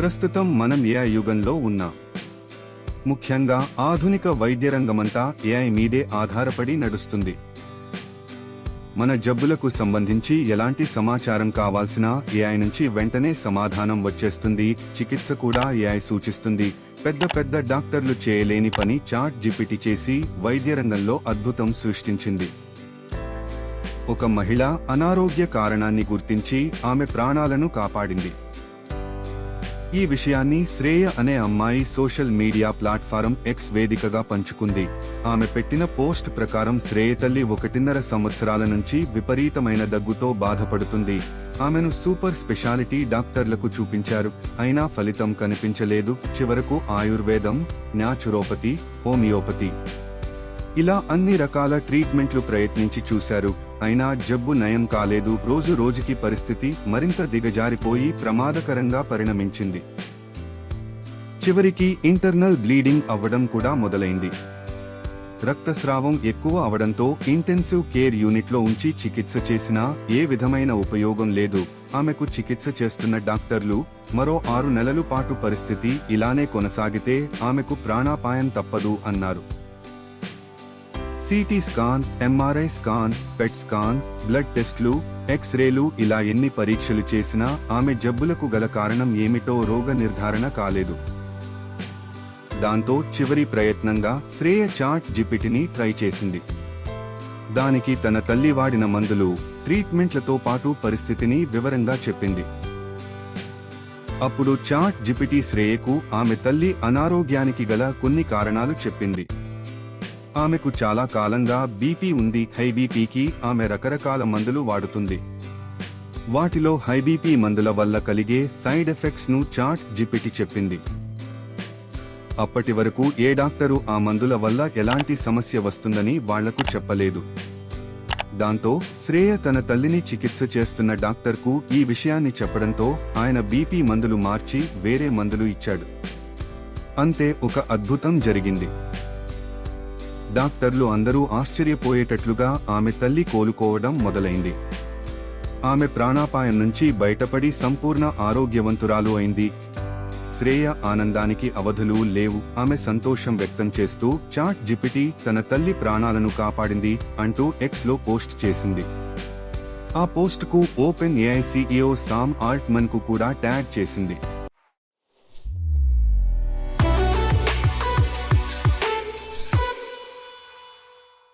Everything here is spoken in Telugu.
ప్రస్తుతం మనం ఏఐ యుగంలో ఉన్నాం. ముఖ్యంగా ఆధునిక వైద్య రంగమంతా ఏఐ మీదే ఆధారపడి నడుస్తుంది. మన జబ్బులకు సంబంధించి ఎలాంటి సమాచారం కావాల్సినా ఏఐ నుంచి వెంటనే సమాధానం వచ్చేస్తుంది. చికిత్స కూడా ఏఐ సూచిస్తుంది. పెద్ద పెద్ద డాక్టర్లు చేయలేని పని చాట్ జిపిటి చేసి వైద్య రంగంలో అద్భుతం సృష్టించింది. ఒక మహిళ అనారోగ్య కారణాన్ని గుర్తించి ఆమె ప్రాణాలను కాపాడింది. ఈ విషయాన్ని శ్రేయ అనే అమ్మాయి సోషల్ మీడియా ప్లాట్ఫారం ఎక్స్ వేదికగా పంచుకుంది. ఆమె పెట్టిన పోస్ట్ ప్రకారం శ్రేయ తల్లి ఒకటిన్నర సంవత్సరాల నుంచి విపరీతమైన దగ్గుతో బాధపడుతుంది. ఆమెను సూపర్ స్పెషాలిటీ డాక్టర్లకు చూపించారు. అయినా ఫలితం కనిపించలేదు. చివరకు ఆయుర్వేదం న్యాచురోపతి హోమియోపతి. ఇలా అన్ని రకాల ట్రీట్మెంట్లు ప్రయత్నించి చూశారు. అయినా జబ్బు నయం కాలేదు. రోజు రోజుకి పరిస్థితి మరింత దిగజారిపోయి ప్రమాదకరంగా పరిణమించింది. చివరికి ఇంటర్నల్ బ్లీడింగ్ అవ్వడం కూడా మొదలైంది. రక్తస్రావం ఎక్కువ అవడంతో ఇంటెన్సివ్ కేర్ యూనిట్లో ఉంచి చికిత్స చేసినా ఏ విధమైన ఉపయోగం లేదు. ఆమెకు చికిత్స చేస్తున్న డాక్టర్లు మరో ఆరు నెలలు పాటు పరిస్థితి ఇలానే కొనసాగితే ఆమెకు ప్రాణాపాయం తప్పదు అన్నారు. CT scan MRI scan PET scan blood టెస్ట్లు ఎక్స్రేలు ఇలా ఎన్ని పరీక్షలు చేసినా ఆమె జబ్బులకు గల కారణం ఏమిటో రోగ నిర్ధారణ కాలేదు. దాంతో చివరి ప్రయత్నంగా శ్రేయ చాట్ జిపిటిని ట్రై చేసింది. దానికి తన తల్లి వాడిన మందులు ట్రీట్మెంట్లతో పాటు పరిస్థితిని వివరంగా చెప్పింది. అప్పుడు చాట్ జిపిటి శ్రేయకు ఆమె తల్లి అనారోగ్యానికి గల కొన్ని కారణాలు చెప్పింది. ఆమెకు చాలా కాలంగా బీపీ ఉంది హై బీపీకి ఆమె రకరకాల మందులు వాడుతుంది. వాటిలో హై బీపీ మందుల వల్ల కలిగే సైడ్ ఎఫెక్ట్స్ను చాట్ జిపిటి చెప్పింది. అప్పటి వరకు ఏ డాక్టరు ఆ మందుల వల్ల ఎలాంటి సమస్య వస్తుందని వాళ్ళకు చెప్పలేదు. దాంతో శ్రేయ తన తల్లిని చికిత్స చేస్తున్న డాక్టర్కు ఈ విషయాన్ని చెప్పడంతో ఆయన బీపీ మందులు మార్చి వేరే మందులు ఇచ్చాడు. అంతే ఒక అద్భుతం జరిగింది. డాక్టర్లు అందరూ ఆశ్చర్యపోయేటట్లుగా ఆమె తల్లి కోలుకోవడం మొదలైంది. ఆమె ప్రాణాపాయం నుంచి బయటపడి సంపూర్ణ ఆరోగ్యవంతురాలు అయింది. శ్రేయ ఆనందానికి అవధులు లేవు. ఆమె సంతోషం వ్యక్తం చేస్తూ చాట్ జిపిటి తన తల్లి ప్రాణాలను కాపాడింది అంటూ ఎక్స్లో పోస్ట్ చేసింది. ఆ పోస్ట్కు ఓపెన్ ఏఐసీఈఓ సామ్ ఆల్ట్మన్కు కూడా ట్యాగ్ చేసింది.